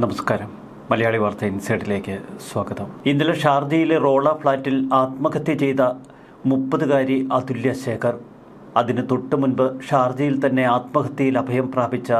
നമസ്കാരം. മലയാളി വാർത്ത ഇൻസൈഡിലേക്ക് സ്വാഗതം. ഇന്നലെ ഷാർജയിലെ റോള ഫ്ലാറ്റിൽ ആത്മഹത്യ ചെയ്ത മുപ്പതുകാരി അതുല്യ ശേഖർ. അതിന് തൊട്ടു മുൻപ് ഷാർജയിൽ തന്നെ ആത്മഹത്യയിൽ അഭയം പ്രാപിച്ച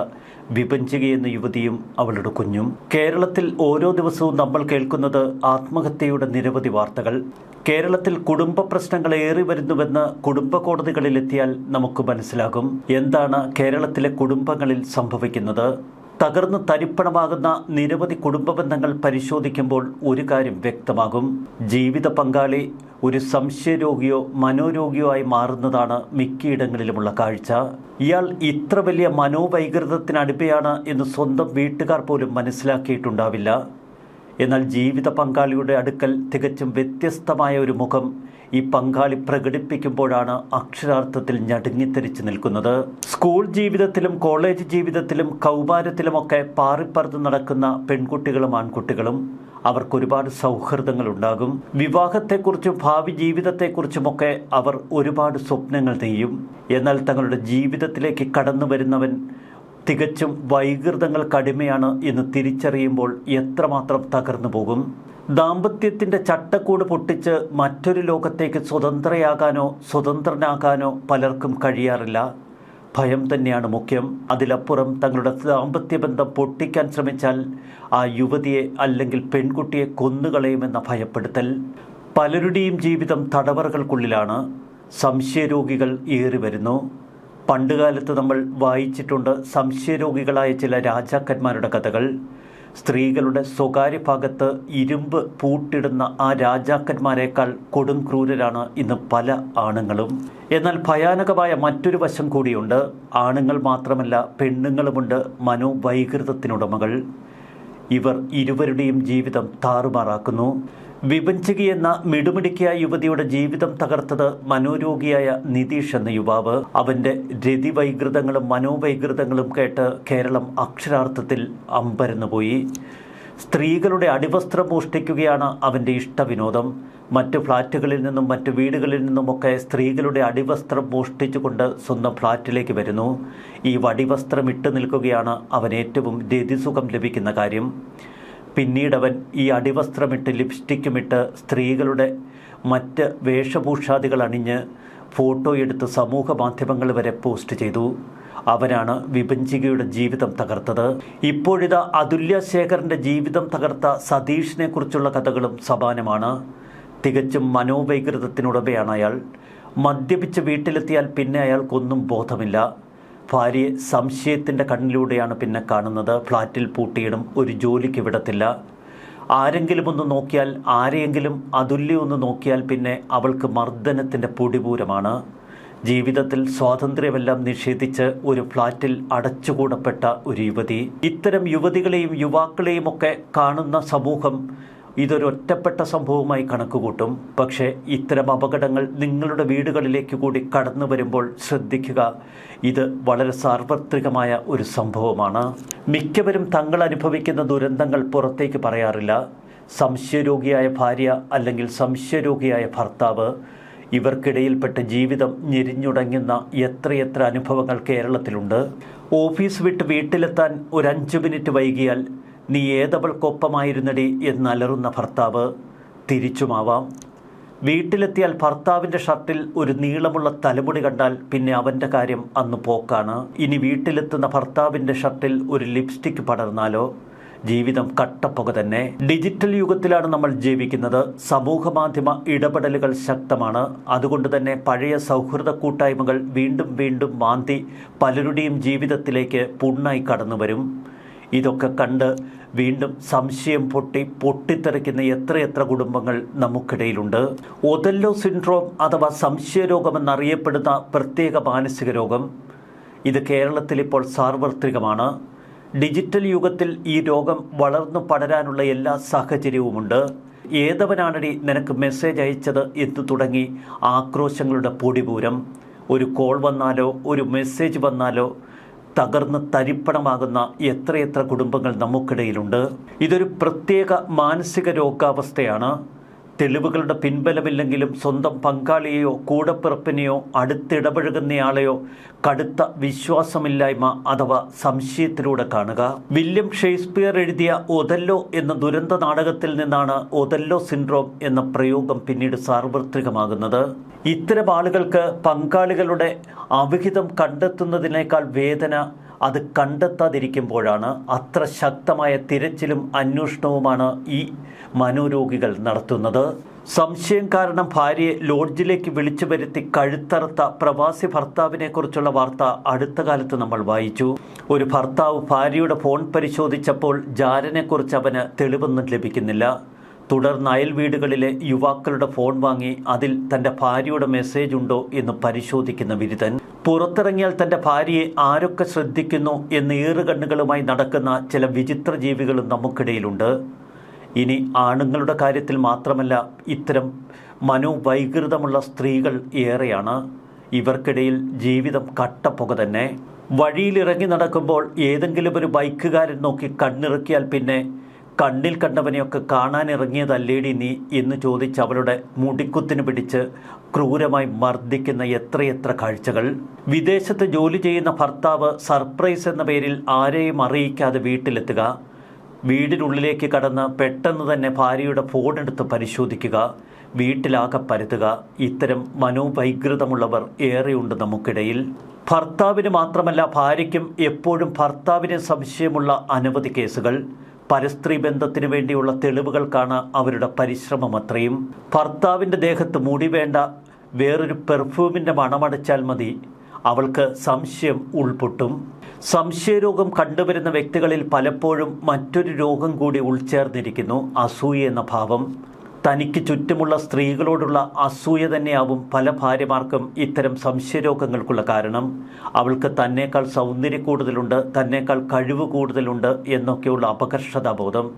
വിഭഞ്ചിക എന്ന യുവതിയും അവളുടെ കുഞ്ഞും. കേരളത്തിൽ ഓരോ ദിവസവും നമ്മൾ കേൾക്കുന്നത് ആത്മഹത്യയുടെ നിരവധി വാർത്തകൾ. കേരളത്തിൽ കുടുംബ പ്രശ്നങ്ങൾ ഏറി വരുന്നുവെന്ന് കുടുംബ കോടതികളിലെത്തിയാൽ നമുക്ക് മനസ്സിലാകും. എന്താണ് കേരളത്തിലെ കുടുംബങ്ങളിൽ സംഭവിക്കുന്നത്? തകർന്ന് തരിപ്പണമാകുന്ന നിരവധി കുടുംബ ബന്ധങ്ങൾ പരിശോധിക്കുമ്പോൾ ഒരു കാര്യം വ്യക്തമാകും. ജീവിത പങ്കാളി ഒരു സംശയരോഗിയോ മനോരോഗിയോ ആയി മാറുന്നതാണ് മിക്കയിടങ്ങളിലുമുള്ള കാഴ്ച. ഇയാൾ ഇത്ര വലിയ മനോവൈകൃതത്തിനടുപ്പയാണ് എന്ന് സ്വന്തം വീട്ടുകാർ പോലും മനസ്സിലാക്കിയിട്ടുണ്ടാവില്ല. എന്നാൽ ജീവിത പങ്കാളിയുടെ അടുക്കൽ തികച്ചും വ്യത്യസ്തമായ ഒരു മുഖം ഈ പങ്കാളി പ്രകടിപ്പിക്കുമ്പോഴാണ് അക്ഷരാർത്ഥത്തിൽ ഞടുങ്ങിത്തെരിച്ച് നിൽക്കുന്നത്. സ്കൂൾ ജീവിതത്തിലും കോളേജ് ജീവിതത്തിലും കൗമാരത്തിലുമൊക്കെ പാറിപ്പറന്ന് നടക്കുന്ന പെൺകുട്ടികളും ആൺകുട്ടികളും അവർക്ക് ഒരുപാട് സൗഹൃദങ്ങൾ ഉണ്ടാകും. വിവാഹത്തെക്കുറിച്ചും ഭാവി ജീവിതത്തെക്കുറിച്ചുമൊക്കെ അവർ ഒരുപാട് സ്വപ്നങ്ങൾ നെയ്യും എന്നാൽ തങ്ങളുടെ ജീവിതത്തിലേക്ക് കടന്നു വരുന്നവൻ തികച്ചും വൈകൃതങ്ങൾ കടുമയാണ് എന്ന് തിരിച്ചറിയുമ്പോൾ എത്രമാത്രം തകർന്നു പോകും? ദാമ്പത്യത്തിന്റെ ചട്ടക്കൂട് പൊട്ടിച്ച് മറ്റൊരു ലോകത്തേക്ക് സ്വതന്ത്രയാകാനോ സ്വതന്ത്രനാകാനോ പലർക്കും കഴിയാറില്ല. ഭയം തന്നെയാണ് മുഖ്യം. അതിലപ്പുറം തങ്ങളുടെ ദാമ്പത്യ ബന്ധം പൊട്ടിക്കാൻ ശ്രമിച്ചാൽ ആ യുവതിയെ അല്ലെങ്കിൽ പെൺകുട്ടിയെ കൊന്നുകളയുമെന്ന ഭയപ്പെടുത്തൽ. പലരുടെയും ജീവിതം തടവറകൾക്കുള്ളിലാണ്. സംശയരോഗികൾ ഏറി വരുന്നു പണ്ടുകാലത്ത് നമ്മൾ വായിച്ചിട്ടുണ്ട് സംശയരോഗികളായ ചില രാജാക്കന്മാരുടെ കഥകൾ. സ്ത്രീകളുടെ സ്വകാര്യ ഭാഗത്ത് ഇരുമ്പ് പൂട്ടിടുന്ന ആ രാജാക്കന്മാരെക്കാൾ കൊടും ക്രൂരരാണ് ഇന്ന് പല ആണുങ്ങളും. എന്നാൽ ഭയാനകമായ മറ്റൊരു വശം കൂടിയുണ്ട്. ആണുങ്ങൾ മാത്രമല്ല പെണ്ണുങ്ങളുമുണ്ട് മനോവൈകൃതത്തിനുടമകൾ. ഇവർ ഇരുവരുടെയും ജീവിതം താറുമാറാക്കുന്നു. വിഭഞ്ചികി എന്ന മിടുമിടുക്കിയ യുവതിയുടെ ജീവിതം തകർത്തത് മനോരോഗിയായ നിതീഷ് എന്ന യുവാവ്. അവന്റെ രതിവൈകൃതങ്ങളും മനോവൈകൃതങ്ങളും കേട്ട് കേരളം അക്ഷരാർത്ഥത്തിൽ അമ്പരന്നുപോയി സ്ത്രീകളുടെ അടിവസ്ത്രം മോഷ്ടിക്കുകയാണ് അവന്റെ ഇഷ്ടവിനോദം. മറ്റ് ഫ്ളാറ്റുകളിൽ നിന്നും മറ്റ് വീടുകളിൽ നിന്നുമൊക്കെ സ്ത്രീകളുടെ അടിവസ്ത്രം മോഷ്ടിച്ചുകൊണ്ട് സ്വന്തം ഫ്ളാറ്റിലേക്ക് വരുന്നു. ഈ വടിവസ്ത്രം ഇട്ട് നിൽക്കുകയാണ് അവൻ ഏറ്റവും രതിസുഖം ലഭിക്കുന്ന കാര്യം. പിന്നീടവൻ ഈ അടിവസ്ത്രമിട്ട് ലിപ്സ്റ്റിക്കുമിട്ട് സ്ത്രീകളുടെ മറ്റ് വേഷഭൂഷാദികൾ അണിഞ്ഞ് ഫോട്ടോ എടുത്ത് സമൂഹ മാധ്യമങ്ങൾ വരെ പോസ്റ്റ് ചെയ്തു. അവനാണ് വിഭഞ്ചികയുടെ ജീവിതം തകർത്തത്. ഇപ്പോഴിതാ അതുല്യ ശേഖറിന്റെ ജീവിതം തകർത്ത സതീഷിനെ കുറിച്ചുള്ള കഥകളും സമാനമാണ്. തികച്ചും മനോവൈകൃതത്തിനുടമയാണ് അയാൾ. മദ്യപിച്ച് വീട്ടിലെത്തിയാൽ പിന്നെ അയാൾക്കൊന്നും ബോധമില്ല. ഭാര്യയെ സംശയത്തിന്റെ കണ്ണിലൂടെയാണ് പിന്നെ കാണുന്നത്. ഫ്ലാറ്റിൽ പൂട്ടിയിടും. ഒരു ജോലിക്ക് വിടത്തില്ല. ആരെങ്കിലും ഒന്ന് നോക്കിയാൽ ആരെയെങ്കിലും അതുല്യം ഒന്ന് നോക്കിയാൽ പിന്നെ അവൾക്ക് മർദ്ദനത്തിന്റെ പൊടിപൂരമാണ്. ജീവിതത്തിൽ സ്വാതന്ത്ര്യമെല്ലാം നിഷേധിച്ച് ഒരു ഫ്ലാറ്റിൽ അടച്ചുകൂടപ്പെട്ട ഒരു യുവതി. ഇത്തരം യുവതികളെയും യുവാക്കളെയും ഒക്കെ കാണുന്ന സമൂഹം ഇതൊരു ഒറ്റപ്പെട്ട സംഭവമായി കണക്കുകൂട്ടും. പക്ഷേ ഇത്തരം അപകടങ്ങൾ നിങ്ങളുടെ വീടുകളിലേക്ക് കൂടി കടന്നു വരുമ്പോൾ ശ്രദ്ധിക്കുക. ഇത് വളരെ സാർവത്രികമായ ഒരു സംഭവമാണ്. മിക്കവരും തങ്ങൾ അനുഭവിക്കുന്ന ദുരന്തങ്ങൾ പുറത്തേക്ക് പറയാറില്ല. സംശയരോഗിയായ ഭാര്യ അല്ലെങ്കിൽ സംശയരോഗിയായ ഭർത്താവ് ഇവർക്കിടയിൽപ്പെട്ട് ജീവിതം ഞെരിഞ്ഞുടങ്ങുന്ന എത്രയെത്ര അനുഭവങ്ങൾ കേരളത്തിലുണ്ട്. ഓഫീസ് വിട്ട് വീട്ടിലെത്താൻ ഒരു അഞ്ച് മിനിറ്റ് വൈകിയാൽ നീ ഏതവൾക്കൊപ്പമായിരുന്നടി എന്നലറുന്ന ഭർത്താവ്. തിരിച്ചുമാവാം. വീട്ടിലെത്തിയാൽ ഭർത്താവിന്റെ ഷർട്ടിൽ ഒരു നീളമുള്ള തലമുടി കണ്ടാൽ പിന്നെ അവന്റെ കാര്യം അന്ന് പോക്കാണ്. ഇനി വീട്ടിലെത്തുന്ന ഭർത്താവിന്റെ ഷർട്ടിൽ ഒരു ലിപ്സ്റ്റിക് പടർന്നാലോ? ജീവിതം കട്ടപ്പുക തന്നെ. ഡിജിറ്റൽ യുഗത്തിലാണ് നമ്മൾ ജീവിക്കുന്നത്. സമൂഹ മാധ്യമ ഇടപെടലുകൾ ശക്തമാണ്. അതുകൊണ്ട് തന്നെ പഴയ സൗഹൃദ കൂട്ടായ്മകൾ വീണ്ടും വീണ്ടും മാന്തി പലരുടെയും ജീവിതത്തിലേക്ക് പുണ്ണായി കടന്നു വരും ഇതൊക്കെ കണ്ട് വീണ്ടും സംശയം പൊട്ടി പൊട്ടിത്തെറിക്കുന്ന എത്രയെത്ര കുടുംബങ്ങൾ നമുക്കിടയിലുണ്ട്. ഒതല്ലോ സിൻഡ്രോം അഥവാ സംശയരോഗമെന്നറിയപ്പെടുന്ന പ്രത്യേക മാനസിക രോഗം. ഇത് കേരളത്തിൽ ഇപ്പോൾ സാർവത്രികമാണ്. ഡിജിറ്റൽ യുഗത്തിൽ ഈ രോഗം വളർന്നു പടരാനുള്ള എല്ലാ സാഹചര്യവുമുണ്ട്. ഏതവനാണടി നിനക്ക് മെസ്സേജ് അയച്ചത് എന്ന് തുടങ്ങി ആക്രോശങ്ങളുടെ പൊടിപൂരം. ഒരു കോൾ വന്നാലോ ഒരു മെസ്സേജ് വന്നാലോ തകർന്ന് തരിപ്പണമാകുന്ന എത്രയെത്ര കുടുംബങ്ങൾ നമുക്കിടയിലുണ്ട്. ഇതൊരു പ്രത്യേക മാനസിക രോഗാവസ്ഥയാണ്. തെളിവുകളുടെ പിൻബലമില്ലെങ്കിലും സ്വന്തം പങ്കാളിയെയോ കൂടപ്പിറപ്പിനെയോ അടുത്തിടപഴകുന്നയാളെയോ കടുത്ത വിശ്വാസമില്ലായ്മ അഥവാ സംശയത്തിലൂടെ കാണുക. വില്യം ഷേക്സ്പിയർ എഴുതിയ ഒതല്ലോ എന്ന ദുരന്ത നാടകത്തിൽ നിന്നാണ് ഒതല്ലോ സിൻഡ്രോം എന്ന പ്രയോഗം പിന്നീട് സാർവത്രികമാകുന്നത്. ഇത്തരം ആളുകൾക്ക് പങ്കാളികളുടെ അവിഹിതം കണ്ടെത്തുന്നതിനേക്കാൾ വേദന അത് കണ്ടെത്താതിരിക്കുമ്പോഴാണ് അത്ര ശക്തമായ തിരച്ചിലും അന്വേഷണവുമാണ് ഈ മനോരോഗികൾ നടത്തുന്നത്. സംശയം കാരണം ഭാര്യയെ ലോഡ്ജിലേക്ക് വിളിച്ചു വരുത്തി കഴുത്തറുത്ത പ്രവാസി ഭർത്താവിനെ കുറിച്ചുള്ള വാർത്ത അടുത്ത കാലത്ത് നമ്മൾ വായിച്ചു. ഒരു ഭർത്താവ് ഭാര്യയുടെ ഫോൺ പരിശോധിച്ചപ്പോൾ ജാരനെക്കുറിച്ച് അവന് തെളിവൊന്നും ലഭിക്കുന്നില്ല. തുടർന്ന് അയൽ വീടുകളിലെ യുവാക്കളുടെ ഫോൺ വാങ്ങി അതിൽ തന്റെ ഭാര്യയുടെ മെസ്സേജ് ഉണ്ടോ എന്ന് പരിശോധിക്കുന്ന വിരുദ്ധൻ പുറത്തിറങ്ങിയാൽ തന്റെ ഭാര്യയെ ആരൊക്കെ ശ്രദ്ധിക്കുന്നു എന്ന് ഏറുകണ്ണുകളുമായി നടക്കുന്ന ചില വിചിത്ര ജീവികളും നമുക്കിടയിലുണ്ട്. ഇനി ആണുങ്ങളുടെ കാര്യത്തിൽ മാത്രമല്ല ഇത്തരം മനോവൈകൃതമുള്ള സ്ത്രീകൾ ഏറെയാണ്. ഇവർക്കിടയിൽ ജീവിതം കട്ടപ്പുക തന്നെ. വഴിയിലിറങ്ങി നടക്കുമ്പോൾ ഏതെങ്കിലും ഒരു ബൈക്കുകാരൻ നോക്കി കണ്ണിറുക്കിയാൽ പിന്നെ കണ്ണിൽ കണ്ടവനെയൊക്കെ കാണാനിറങ്ങിയതല്ലേടി നീ എന്ന് ചോദിച്ച് അവളുടെ മുടിക്കുത്തിന് പിടിച്ച് ക്രൂരമായി മർദ്ദിക്കുന്ന എത്രയെത്ര കാഴ്ചകൾ. വിദേശത്ത് ജോലി ചെയ്യുന്ന ഭർത്താവ് സർപ്രൈസ് എന്ന പേരിൽ ആരെയും അറിയിക്കാതെ വീട്ടിലെത്തുക. വീടിനുള്ളിലേക്ക് കടന്ന് പെട്ടെന്ന് തന്നെ ഭാര്യയുടെ ഫോൺ എടുത്ത് പരിശോധിക്കുക. വീട്ടിലാകെ പരത്തുക. ഇത്തരം മനോവൈകൃതമുള്ളവർ ഏറെയുണ്ട് നമുക്കിടയിൽ. ഭർത്താവിന് മാത്രമല്ല ഭാര്യയ്ക്കും എപ്പോഴും ഭർത്താവിന് സംശയമുള്ള അനവധി കേസുകൾ. പരസ്ത്രീ ബന്ധത്തിന് വേണ്ടിയുള്ള തെളിവുകൾക്കാണ് അവരുടെ പരിശ്രമം അത്രയും. ഭർത്താവിന്റെ ദേഹത്ത് മുടി വേണ്ട വേറൊരു പെർഫ്യൂമിന്റെ മണമടച്ചാൽ മതി. അവൾക്ക് സംശയം ഉൾപൊട്ടും. സംശയരോഗം കണ്ടുവരുന്ന വ്യക്തികളിൽ പലപ്പോഴും മറ്റൊരു രോഗം കൂടി ഉൾച്ചേർന്നിരിക്കുന്നു അസൂയ എന്ന ഭാവം. തനിക്ക് ചുറ്റുമുള്ള സ്ത്രീകളോടുള്ള അസൂയ തന്നെയാവും പല ഭാര്യമാർക്കും ഇത്തരം സംശയരോഗങ്ങൾക്കുള്ള കാരണം. അവൾക്ക് തന്നേക്കാൾ സൗന്ദര്യം കൂടുതലുണ്ട് തന്നേക്കാൾ കഴിവ് കൂടുതലുണ്ട് എന്നൊക്കെയുള്ള അപകർഷതാബോധം.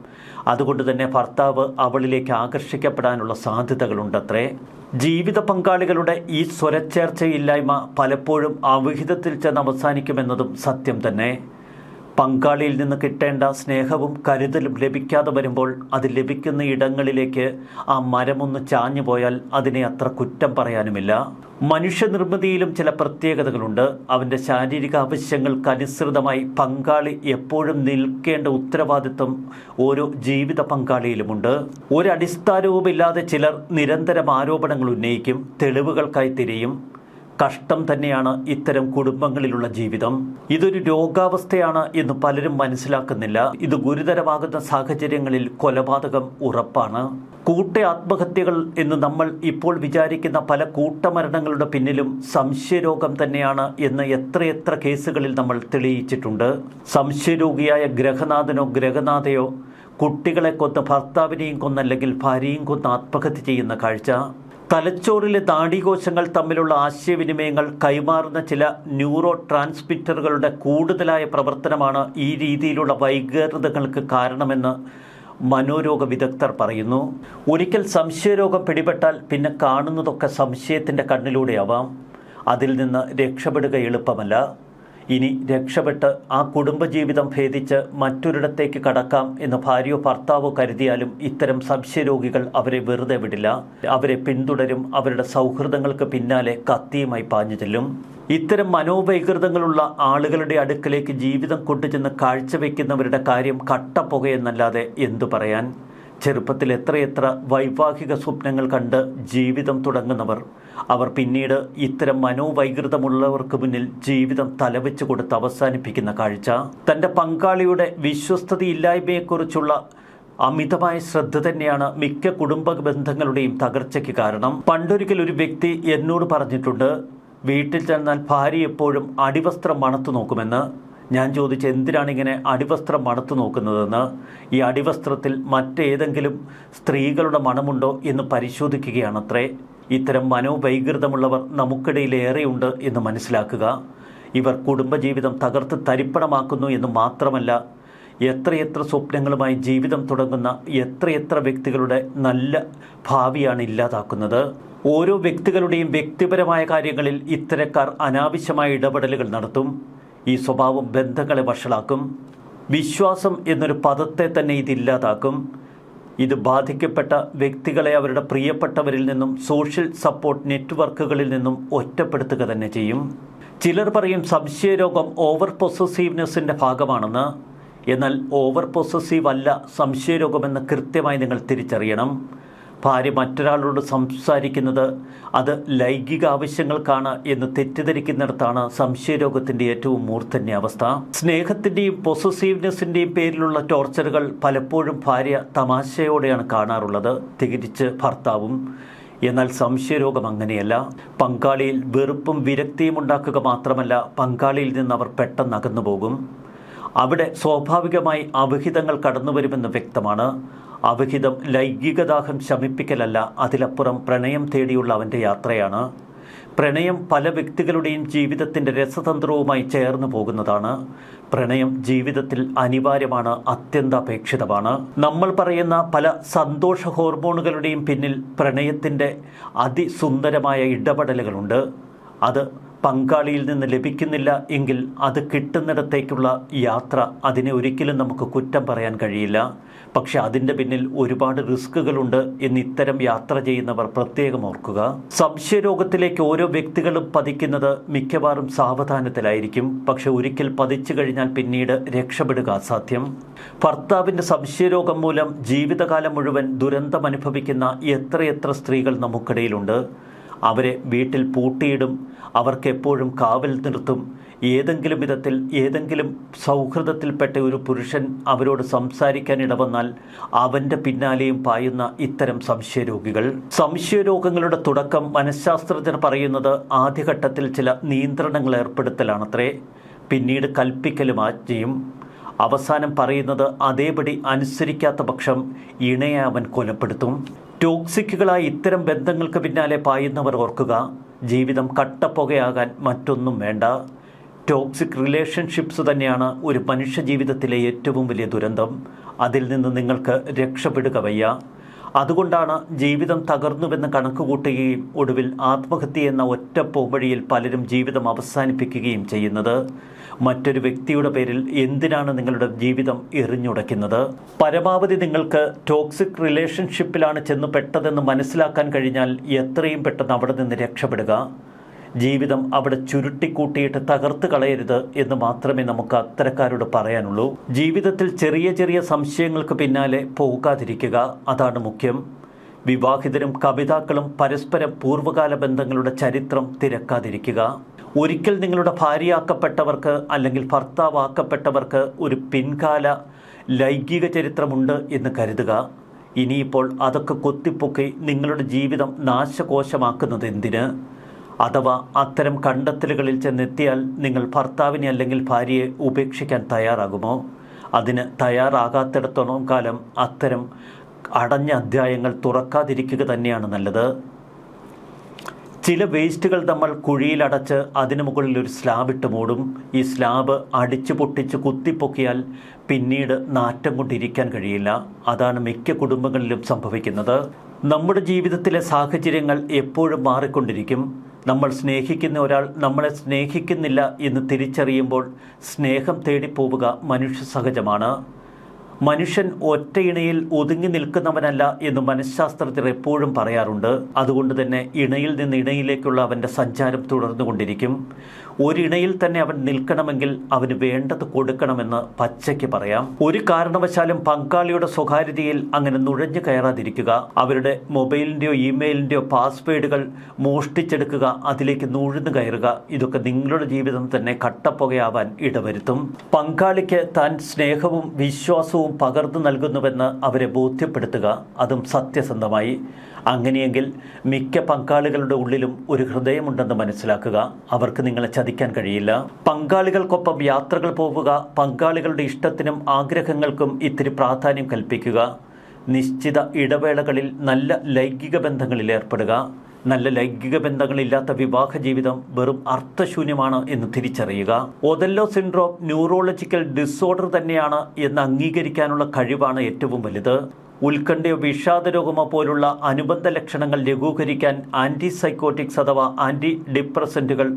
അതുകൊണ്ട് തന്നെ ഭർത്താവ് അവളിലേക്ക് ആകർഷിക്കപ്പെടാനുള്ള സാധ്യതകളുണ്ടത്രേ. ജീവിത പങ്കാളികളുടെ ഈ സ്വരച്ചേർച്ചയില്ലായ്മ പലപ്പോഴും അവിഹിതത്തിൽ ചെന്ന് അവസാനിക്കുമെന്നതും സത്യം തന്നെ. പങ്കാളിയിൽ നിന്ന് കിട്ടേണ്ട സ്നേഹവും കരുതലും ലഭിക്കാതെ വരുമ്പോൾ അത് ലഭിക്കുന്ന ഇടങ്ങളിലേക്ക് ആ മരമൊന്ന് ചാഞ്ഞു പോയാൽ അതിനെ അത്ര കുറ്റം പറയാനുമില്ല. മനുഷ്യനിർമ്മിതിയിലും ചില പ്രത്യേകതകളുണ്ട്. അവന്റെ ശാരീരിക ആവശ്യങ്ങൾക്കനുസൃതമായി പങ്കാളി എപ്പോഴും നിൽക്കേണ്ട ഉത്തരവാദിത്വം ഓരോ ജീവിത പങ്കാളിയിലുമുണ്ട്. ഒരടിസ്ഥാനവുമില്ലാതെ ചിലർ നിരന്തരം ആരോപണങ്ങൾ ഉന്നയിക്കും തെളിവുകൾക്കായി തിരയും. കഷ്ടം തന്നെയാണ് ഇത്തരം കുടുംബങ്ങളിലുള്ള ജീവിതം. ഇതൊരു രോഗാവസ്ഥയാണ് എന്ന് പലരും മനസ്സിലാക്കുന്നില്ല. ഇത് ഗുരുതരമാകുന്ന സാഹചര്യങ്ങളിൽ കൊലപാതകം ഉറപ്പാണ്. കൂട്ട ആത്മഹത്യകൾ എന്ന് നമ്മൾ ഇപ്പോൾ വിചാരിക്കുന്ന പല കൂട്ടമരണങ്ങളുടെ പിന്നിലും സംശയരോഗം തന്നെയാണ് എന്ന് എത്രയെത്ര കേസുകളിൽ നമ്മൾ തെളിയിച്ചിട്ടുണ്ട്. സംശയരോഗിയായ ഗ്രഹനാഥനോ ഗ്രഹനാഥയോ കുട്ടികളെ കൊന്ന് ഭർത്താവിനെയും കൊന്നല്ലെങ്കിൽ ഭാര്യയും കൊന്ന് ആത്മഹത്യ ചെയ്യുന്ന കാഴ്ച. തലച്ചോറിലെ നാഡീകോശങ്ങൾ തമ്മിലുള്ള ആശയവിനിമയങ്ങൾ കൈമാറുന്ന ചില ന്യൂറോ ട്രാൻസ്മിറ്ററുകളുടെ കൂടുതലായ പ്രവർത്തനമാണ് ഈ രീതിയിലുള്ള വൈകൃതങ്ങൾക്ക് കാരണമെന്ന് മനോരോഗ വിദഗ്ധർ പറയുന്നു. ഒരിക്കൽ സംശയരോഗം പിടിപെട്ടാൽ പിന്നെ കാണുന്നതൊക്കെ സംശയത്തിന്റെ കണ്ണിലൂടെയാവാം. അതിൽ നിന്ന് രക്ഷപ്പെടുക എളുപ്പമല്ല. ഇനി രക്ഷപ്പെട്ട് ആ കുടുംബജീവിതം ഭേദിച്ച് മറ്റൊരിടത്തേക്ക് കടക്കാം എന്ന് ഭാര്യയോ ഭർത്താവോ കരുതിയാലും ഇത്തരം സംശയരോഗികൾ അവരെ വെറുതെ വിടില്ല. അവരെ പിന്തുടരും അവരുടെ സൗഹൃദങ്ങൾക്ക് പിന്നാലെ കത്തിയുമായി പാഞ്ഞു ചെല്ലും. ഇത്തരം മനോവൈകൃതങ്ങളുള്ള ആളുകളുടെ അടുക്കലേക്ക് ജീവിതം കൊണ്ടുചെന്ന് കാഴ്ചവെക്കുന്നവരുടെ കാര്യം കട്ടപ്പുകയെന്നല്ലാതെ എന്തു പറയാൻ? ചെറുപ്പത്തിൽ എത്രയെത്ര വൈവാഹിക സ്വപ്നങ്ങൾ കണ്ട് ജീവിതം തുടങ്ങുന്നവർ അവർ പിന്നീട് ഇത്തരം മനോവൈകൃതമുള്ളവർക്ക് മുന്നിൽ ജീവിതം തലവെച്ച് കൊടുത്ത് അവസാനിപ്പിക്കുന്ന കാഴ്ച തന്റെ പങ്കാളിയുടെ വിശ്വസ്തതയില്ലായ്മയെക്കുറിച്ചുള്ള അമിതമായ ശ്രദ്ധ തന്നെയാണ് മിക്ക കുടുംബ ബന്ധങ്ങളുടെയും തകർച്ചയ്ക്ക് കാരണം. പണ്ടൊരിക്കൽ ഒരു വ്യക്തി എന്നോട് പറഞ്ഞിട്ടുണ്ട് വീട്ടിൽ ചെന്നാൽ ഭാര്യ എപ്പോഴും അടിവസ്ത്രം മണത്തു നോക്കുമെന്ന്. ഞാൻ ചോദിച്ച് എന്തിനാണ് ഇങ്ങനെ അടിവസ്ത്രം മണത്തു നോക്കുന്നതെന്ന്? ഈ അടിവസ്ത്രത്തിൽ മറ്റേതെങ്കിലും സ്ത്രീകളുടെ മണമുണ്ടോ എന്ന് പരിശോധിക്കുകയാണത്രേ. ഇത്തരം മനോവൈകൃതമുള്ളവർ നമുക്കിടയിൽ ഏറെയുണ്ട് എന്ന് മനസ്സിലാക്കുക. ഇവർ കുടുംബജീവിതം തകർത്ത് തരിപ്പണമാക്കുന്നു എന്ന് മാത്രമല്ല എത്രയെത്ര സ്വപ്നങ്ങളുമായി ജീവിതം തുടങ്ങുന്ന എത്രയെത്ര വ്യക്തികളുടെ നല്ല ഭാവിയാണ് ഇല്ലാതാക്കുന്നത്. ഓരോ വ്യക്തികളുടെയും വ്യക്തിപരമായ കാര്യങ്ങളിൽ ഇത്തരക്കാർ അനാവശ്യമായ ഇടപെടലുകൾ നടത്തും. ഈ സ്വഭാവം ബന്ധങ്ങളെ വഷളാക്കും. വിശ്വാസം എന്നൊരു പദത്തെ തന്നെ ഇതില്ലാതാക്കും ഇത് ബാധിക്കപ്പെട്ട വ്യക്തികളെ അവരുടെ പ്രിയപ്പെട്ടവരിൽ നിന്നും സോഷ്യൽ സപ്പോർട്ട് നെറ്റ്വർക്കുകളിൽ നിന്നും ഒറ്റപ്പെടുത്തുക തന്നെ ചെയ്യും. ചിലർ പറയും സംശയരോഗം ഓവർ പൊസസീവ്നെസ്സിന്റെ ഭാഗമാണെന്ന്. എന്നാൽ ഓവർ പൊസസീവ് അല്ല സംശയരോഗമെന്ന് കൃത്യമായി നിങ്ങൾ തിരിച്ചറിയണം. ഭാര്യ മറ്റൊരാളോട് സംസാരിക്കുന്നത് അത് ലൈംഗിക ആവശ്യങ്ങൾക്കാണ് എന്ന് തെറ്റിദ്ധരിക്കുന്നിടത്താണ് സംശയരോഗത്തിന്റെ ഏറ്റവും മൂർധന്യ അവസ്ഥ. സ്നേഹത്തിന്റെയും പൊസസീവ്നെസ്സിന്റെയും പേരിലുള്ള ടോർച്ചറുകൾ പലപ്പോഴും ഭാര്യ തമാശയോടെയാണ് കാണാറുള്ളത്. തികച്ച് ഭർത്താവും എന്നാൽ സംശയരോഗം അങ്ങനെയല്ല. പങ്കാളിയിൽ വെറുപ്പും വിരക്തിയും ഉണ്ടാക്കുക മാത്രമല്ല പങ്കാളിയിൽ നിന്ന് അവർ പെട്ടെന്ന് അകന്നു പോകും അവിടെ സ്വാഭാവികമായി അവിഹിതങ്ങൾ കടന്നുവരുമെന്ന് വ്യക്തമാണ്. അവിഹിതം ലൈംഗികദാഹം ശമിപ്പിക്കലല്ല അതിലപ്പുറം പ്രണയം തേടിയുള്ള അവന്റെ യാത്രയാണ്. പ്രണയം പല വ്യക്തികളുടെയും ജീവിതത്തിന്റെ രസതന്ത്രവുമായി ചേർന്ന് പോകുന്നതാണ്. പ്രണയം ജീവിതത്തിൽ അനിവാര്യമാണ് അത്യന്താപേക്ഷിതമാണ്. നമ്മൾ പറയുന്ന പല സന്തോഷ ഹോർമോണുകളുടെയും പിന്നിൽ പ്രണയത്തിന്റെ അതിസുന്ദരമായ ഇടപെടലുകളുണ്ട്. അത് പങ്കാളിയിൽ നിന്ന് ലഭിക്കുന്നില്ല എങ്കിൽ അത് കിട്ടുന്നിടത്തേക്കുള്ള യാത്ര അതിനെ ഒരിക്കലും നമുക്ക് കുറ്റം പറയാൻ കഴിയില്ല. പക്ഷെ അതിന്റെ പിന്നിൽ ഒരുപാട് റിസ്കുകളുണ്ട് എന്ന് ഇത്തരം യാത്ര ചെയ്യുന്നവർ പ്രത്യേകം ഓർക്കുക. സംശയരോഗത്തിലേക്ക് ഓരോ വ്യക്തികളും പതിക്കുന്നത് മിക്കവാറും സാവധാനത്തിലായിരിക്കും. പക്ഷെ ഒരിക്കൽ പതിച്ചു കഴിഞ്ഞാൽ പിന്നീട് രക്ഷപ്പെടുക അസാധ്യം. ഭർത്താവിന്റെ സംശയരോഗം മൂലം ജീവിതകാലം മുഴുവൻ ദുരന്തം അനുഭവിക്കുന്ന എത്രയെത്ര സ്ത്രീകൾ നമുക്കിടയിലുണ്ട്. അവരെ വീട്ടിൽ പൂട്ടിയിടും. അവർക്ക് എപ്പോഴും കാവൽ നിർത്തും. ഏതെങ്കിലും വിധത്തിൽ ഏതെങ്കിലും സൗഹൃദത്തിൽപ്പെട്ട ഒരു പുരുഷൻ അവരോട് സംസാരിക്കാൻ ഇടവന്നാൽ അവന്റെ പിന്നാലെയും പായുന്ന ഇത്തരം സംശയരോഗികൾ. സംശയരോഗങ്ങളുടെ തുടക്കം മനഃശാസ്ത്രജ്ഞർ പറയുന്നത് ആദ്യഘട്ടത്തിൽ ചില നിയന്ത്രണങ്ങൾ ഏർപ്പെടുത്തലാണത്രേ. പിന്നീട് കൽപ്പിക്കലും ആജ്ഞയും അവസാനം പറയുന്നത് അതേപടി അനുസരിക്കാത്ത പക്ഷം ഇണയെ അവൻ കൊലപ്പെടുത്തും. ടോക്സിക്കുകളായ ഇത്തരം ബന്ധങ്ങൾക്ക് പിന്നാലെ പായുന്നവർ ഓർക്കുക. ജീവിതം കട്ടപ്പുകയാകാൻ മറ്റൊന്നും വേണ്ട. ടോക്സിക് റിലേഷൻഷിപ്സ് തന്നെയാണ് ഒരു മനുഷ്യ ജീവിതത്തിലെ ഏറ്റവും വലിയ ദുരന്തം. അതിൽ നിന്ന് നിങ്ങൾക്ക് രക്ഷപ്പെടുക വയ്യ. അതുകൊണ്ടാണ് ജീവിതം തകർന്നുവെന്ന് കണക്കുകൂട്ടുകയും ഒടുവിൽ ആത്മഹത്യ എന്ന ഒറ്റ പോംവഴിയിൽ പലരും ജീവിതം അവസാനിപ്പിക്കുകയും ചെയ്യുന്നത്. മറ്റൊരു വ്യക്തിയുടെ പേരിൽ എന്തിനാണ് നിങ്ങളുടെ ജീവിതം എറിഞ്ഞുടയ്ക്കുന്നത്? പരമാവധി നിങ്ങൾക്ക് ടോക്സിക് റിലേഷൻഷിപ്പിലാണ് ചെന്ന് പെട്ടതെന്ന് മനസ്സിലാക്കാൻ കഴിഞ്ഞാൽ എത്രയും പെട്ടെന്ന് അവിടെ നിന്ന് രക്ഷപ്പെടുക. ജീവിതം അവിടെ ചുരുട്ടിക്കൂട്ടിയിട്ട് തകർത്ത് കളയരുത് എന്ന് മാത്രമേ നമുക്ക് അത്തരക്കാരോട് പറയാനുള്ളൂ. ജീവിതത്തിൽ ചെറിയ ചെറിയ സംശയങ്ങൾക്ക് പിന്നാലെ പോകാതിരിക്കുക അതാണ് മുഖ്യം. വിവാഹിതരും കവിതാക്കളും പരസ്പരം പൂർവകാല ബന്ധങ്ങളുടെ ചരിത്രം തിരക്കാതിരിക്കുക. ഒരിക്കൽ നിങ്ങളുടെ ഭാര്യയാക്കപ്പെട്ടവർക്ക് അല്ലെങ്കിൽ ഭർത്താവാക്കപ്പെട്ടവർക്ക് ഒരു പിൻകാല ലൈംഗിക ചരിത്രമുണ്ട് എന്ന് കരുതുക. ഇനിയിപ്പോൾ അതൊക്കെ കൊത്തിപ്പൊക്കി നിങ്ങളുടെ ജീവിതം നാശകോശമാക്കുന്നത് എന്തിന്? അഥവാ അത്തരം കണ്ടെത്തലുകളിൽ ചെന്നെത്തിയാൽ നിങ്ങൾ ഭർത്താവിനെ അല്ലെങ്കിൽ ഭാര്യയെ ഉപേക്ഷിക്കാൻ തയ്യാറാകുമോ? അതിന് തയ്യാറാകാത്തിടത്തോളം കാലം അത്തരം അടഞ്ഞ അധ്യായങ്ങൾ തുറക്കാതിരിക്കുക തന്നെയാണ് നല്ലത്. ചില വേസ്റ്റുകൾ നമ്മൾ കുഴിയിലടച്ച് അതിന് മുകളിൽ ഒരു സ്ലാബ് ഇട്ട് മൂടും. ഈ സ്ലാബ് അടിച്ചു പൊട്ടിച്ച് കുത്തിപ്പൊക്കിയാൽ പിന്നീട് നാറ്റം കൊണ്ടിരിക്കാൻ കഴിയില്ല. അതാണ് മിക്ക കുടുംബങ്ങളിലും സംഭവിക്കുന്നത്. നമ്മുടെ ജീവിതത്തിലെ സാഹചര്യങ്ങൾ എപ്പോഴും മാറിക്കൊണ്ടിരിക്കും. നമ്മൾ സ്നേഹിക്കുന്ന ഒരാൾ നമ്മളെ സ്നേഹിക്കുന്നില്ല എന്ന് തിരിച്ചറിയുമ്പോൾ സ്നേഹം തേടിപ്പോവുക മനുഷ്യ സഹജമാണ്. മനുഷ്യൻ ഒറ്റയിണയിൽ ഒതുങ്ങി നിൽക്കുന്നവനല്ല എന്ന് മനഃശാസ്ത്രത്തിൽ എപ്പോഴും പറയാറുണ്ട്. അതുകൊണ്ട് തന്നെ ഇണയിൽ നിന്ന് ഇണയിലേക്കുള്ള അവന്റെ സഞ്ചാരം തുടർന്നുകൊണ്ടിരിക്കും. ഒരിണയിൽ തന്നെ അവൻ നിൽക്കണമെങ്കിൽ അവന് വേണ്ടത് കൊടുക്കണമെന്ന് പച്ചയ്ക്ക് പറയാം. ഒരു കാരണവശാലും പങ്കാളിയുടെ സ്വകാര്യതയിൽ അങ്ങനെ നുഴഞ്ഞു കയറാതിരിക്കുക. അവരുടെ മൊബൈലിന്റെയോ ഇമെയിലിന്റെയോ പാസ്വേഡുകൾ മോഷ്ടിച്ചെടുക്കുക അതിലേക്ക് നുഴഞ്ഞു കയറുക ഇതൊക്കെ നിങ്ങളുടെ ജീവിതം തന്നെ കട്ടപ്പുകയാവാൻ ഇടവരുത്തും. പങ്കാളിക്ക് താൻ സ്നേഹവും വിശ്വാസവും പകർന്നു നൽകുന്നുവെന്ന് അവരെ ബോധ്യപ്പെടുത്തുക അതും സത്യസന്ധമായി. അങ്ങനെയെങ്കിൽ മിക്ക പങ്കാളികളുടെ ഉള്ളിലും ഒരു ഹൃദയമുണ്ടെന്ന് മനസ്സിലാക്കുക. അവർക്ക് നിങ്ങളെ ചതിക്കാൻ കഴിയില്ല. പങ്കാളികൾക്കൊപ്പം യാത്രകൾ പോവുക പങ്കാളികളുടെ ഇഷ്ടത്തിനും ആഗ്രഹങ്ങൾക്കും ഇത്തിരി പ്രാധാന്യം കൽപ്പിക്കുക. നിശ്ചിത ഇടവേളകളിൽ നല്ല ലൈംഗിക ബന്ധങ്ങളിൽ ഏർപ്പെടുക. നല്ല ലൈംഗിക ബന്ധങ്ങളില്ലാത്ത വിവാഹ ജീവിതം വെറും അർത്ഥശൂന്യമാണ് എന്ന് തിരിച്ചറിയുക. ഒതല്ലോ സിൻഡ്രോം ന്യൂറോളജിക്കൽ ഡിസോർഡർ തന്നെയാണ് എന്ന് അംഗീകരിക്കാനുള്ള കഴിവാണ് ഏറ്റവും വലുത്. ഉത്കണ്ഠയോ വിഷാദരോഗമോ പോലുള്ള അനുബന്ധ ലക്ഷണങ്ങൾ ലഘൂകരിക്കാൻ ആന്റി സൈക്കോട്ടിക്സ് അഥവാ ആന്റി ഡിപ്രസന്റുകൾ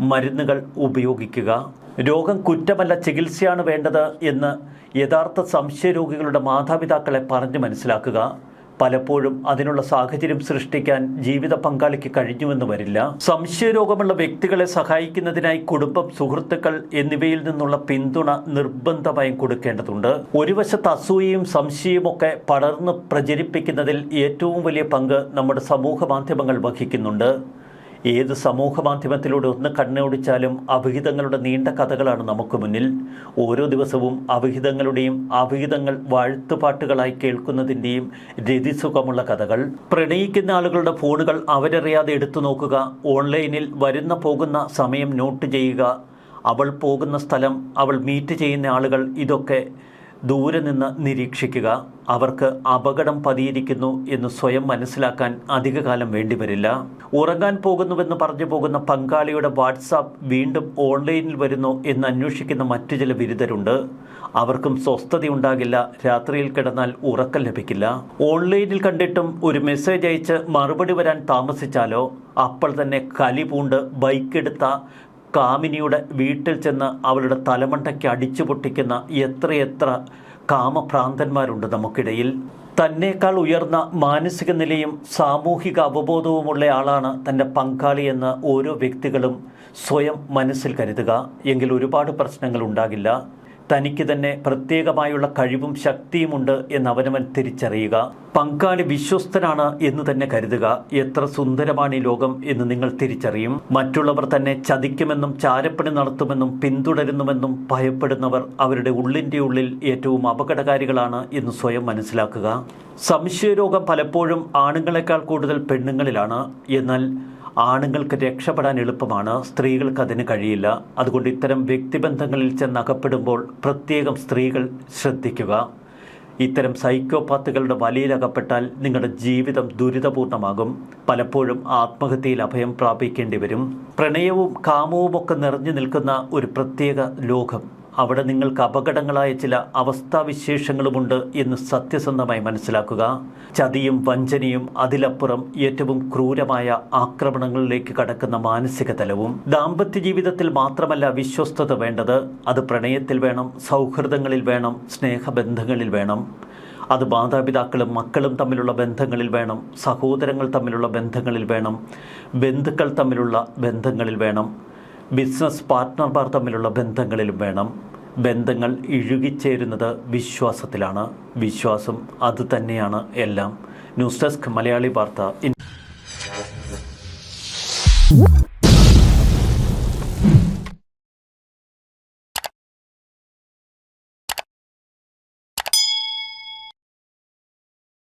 മരുന്നുകൾ ഉപയോഗിക്കുക. രോഗം കുറ്റമല്ല ചികിത്സയാണ് വേണ്ടത് എന്ന് യഥാർത്ഥ സംശയരോഗികളുടെ മാതാപിതാക്കളെ പറഞ്ഞു മനസ്സിലാക്കുക. പലപ്പോഴും അതിനുള്ള സാഹചര്യം സൃഷ്ടിക്കാൻ ജീവിത പങ്കാളിക്ക് കഴിഞ്ഞുവെന്ന് വരില്ല. സംശയരോഗമുള്ള വ്യക്തികളെ സഹായിക്കുന്നതിനായി കുടുംബം സുഹൃത്തുക്കൾ എന്നിവയിൽ നിന്നുള്ള പിന്തുണ നിർബന്ധമായും കൊടുക്കേണ്ടതുണ്ട്. ഒരു വശത്ത് അസൂയയും സംശയവുമൊക്കെ പടർന്ന് പ്രചരിപ്പിക്കുന്നതിൽ ഏറ്റവും വലിയ പങ്ക് നമ്മുടെ സമൂഹ മാധ്യമങ്ങൾ വഹിക്കുന്നുണ്ട്. ഏത് സമൂഹ മാധ്യമത്തിലൂടെ ഒന്ന് കണ്ണോടിച്ചാലും അവിഹിതങ്ങളുടെ നീണ്ട കഥകളാണ് നമുക്ക് മുന്നിൽ. ഓരോ ദിവസവും അവിഹിതങ്ങളുടെയും അവിഹിതങ്ങൾ വാഴ്ത്തുപാട്ടുകളായി കേൾക്കുന്നതിന്റെയും രതിസുഖമുള്ള കഥകൾ. പ്രണയിക്കുന്ന ആളുകളുടെ ഫോണുകൾ അവരറിയാതെ എടുത്തു നോക്കുക. ഓൺലൈനിൽ വരുന്ന പോകുന്ന സമയം നോട്ട് ചെയ്യുക. അവൾ പോകുന്ന സ്ഥലം അവൾ മീറ്റ് ചെയ്യുന്ന ആളുകൾ ഇതൊക്കെ ദൂരെ നിന്ന് നിരീക്ഷിക്കുക. അവർക്ക് അപകടം പതിയിരിക്കുന്നു എന്ന് സ്വയം മനസ്സിലാക്കാൻ അധികകാലം വേണ്ടിവരില്ല. ഉറങ്ങാൻ പോകുന്നുവെന്ന് പറഞ്ഞു പോകുന്ന പങ്കാളിയുടെ വാട്സാപ്പ് വീണ്ടും ഓൺലൈനിൽ വരുന്നു എന്ന് അന്വേഷിക്കുന്ന മറ്റു ചില ബിരുദരുണ്ട് അവർക്കും സ്വസ്ഥതയുണ്ടാകില്ല. രാത്രിയിൽ കിടന്നാൽ ഉറക്കം ലഭിക്കില്ല. ഓൺലൈനിൽ കണ്ടിട്ടും ഒരു മെസ്സേജ് അയച്ച് മറുപടി വരാൻ താമസിച്ചാലോ? അപ്പോൾ തന്നെ കലി പൂണ്ട് ബൈക്കെടുത്ത കാമിനിയുടെ വീട്ടിൽ ചെന്ന് അവളുടെ തലമണ്ടയ്ക്ക് അടിച്ചു പൊട്ടിക്കുന്ന എത്രയെത്ര കാമഭ്രാന്തന്മാരുണ്ട് നമുക്കിടയിൽ. തന്നേക്കാൾ ഉയർന്ന മാനസിക നിലയും സാമൂഹിക അവബോധവുമുള്ള ആളാണ് തന്റെ പങ്കാളിയെന്ന് ഓരോ വ്യക്തികളും സ്വയം മനസ്സിൽ കരുതുക. എങ്കിൽ ഒരുപാട് പ്രശ്നങ്ങൾ ഉണ്ടാകില്ല. തനിക്ക് തന്നെ പ്രത്യേകമായുള്ള കഴിവും ശക്തിയുമുണ്ട് എന്ന് അവനവൻ തിരിച്ചറിയുക. പങ്കാളി വിശ്വസ്തനാണ് എന്ന് തന്നെ കരുതുക. എത്ര സുന്ദരമാണ് ഈ ലോകം എന്ന് നിങ്ങൾ തിരിച്ചറിയും. മറ്റുള്ളവർ തന്നെ ചതിക്കുമെന്നും ചാരപ്പണി നടത്തുമെന്നും പിന്തുടരുന്നുമെന്നും ഭയപ്പെടുന്നവർ അവരുടെ ഉള്ളിന്റെ ഉള്ളിൽ ഏറ്റവും അപകടകാരികളാണ് എന്ന് സ്വയം മനസ്സിലാക്കുക. സംശയരോഗം പലപ്പോഴും ആണുങ്ങളെക്കാൾ കൂടുതൽ പെണ്ണുങ്ങളിലാണ്. എന്നാൽ ആണുങ്ങൾക്ക് രക്ഷപ്പെടാൻ എളുപ്പമാണ് സ്ത്രീകൾക്ക് അതിന് കഴിയില്ല. അതുകൊണ്ട് ഇത്തരം വ്യക്തിബന്ധങ്ങളിൽ ചെന്ന് അകപ്പെടുമ്പോൾ പ്രത്യേകം സ്ത്രീകൾ ശ്രദ്ധിക്കുക. ഇത്തരം സൈക്കോപാത്തുകളുടെ വലയിലകപ്പെട്ടാൽ നിങ്ങളുടെ ജീവിതം ദുരിതപൂർണമാകും. പലപ്പോഴും ആത്മഹത്യയിൽ അഭയം പ്രാപിക്കേണ്ടി വരും. പ്രണയവും കാമവുമൊക്കെ നിറഞ്ഞു നിൽക്കുന്ന ഒരു പ്രത്യേക ലോകം അവിടെ നിങ്ങൾക്ക് അപകടങ്ങളായ ചില അവസ്ഥാവിശേഷങ്ങളുമുണ്ട് എന്ന് സത്യസന്ധമായി മനസ്സിലാക്കുക. ചതിയും വഞ്ചനയും അതിലപ്പുറം ഏറ്റവും ക്രൂരമായ ആക്രമണങ്ങളിലേക്ക് കടക്കുന്ന മാനസിക തലവും. ദാമ്പത്യ ജീവിതത്തിൽ മാത്രമല്ല വിശ്വസ്തത വേണ്ടത്. അത് പ്രണയത്തിൽ വേണം സൗഹൃദങ്ങളിൽ വേണം സ്നേഹബന്ധങ്ങളിൽ വേണം. അത് മാതാപിതാക്കളും മക്കളും തമ്മിലുള്ള ബന്ധങ്ങളിൽ വേണം സഹോദരങ്ങൾ തമ്മിലുള്ള ബന്ധങ്ങളിൽ വേണം ബന്ധുക്കൾ തമ്മിലുള്ള ബന്ധങ്ങളിൽ വേണം. ബിസിനസ് പാർട്ട്ണർമാർ തമ്മിലുള്ള ബന്ധങ്ങളിലും വേണം. ബന്ധങ്ങൾ ഇഴുകിച്ചേരുന്നത് വിശ്വാസത്തിലാണ്. വിശ്വാസം അത് തന്നെയാണ് എല്ലാം. ന്യൂസ് ഡെസ്ക് മലയാളി വാർത്ത.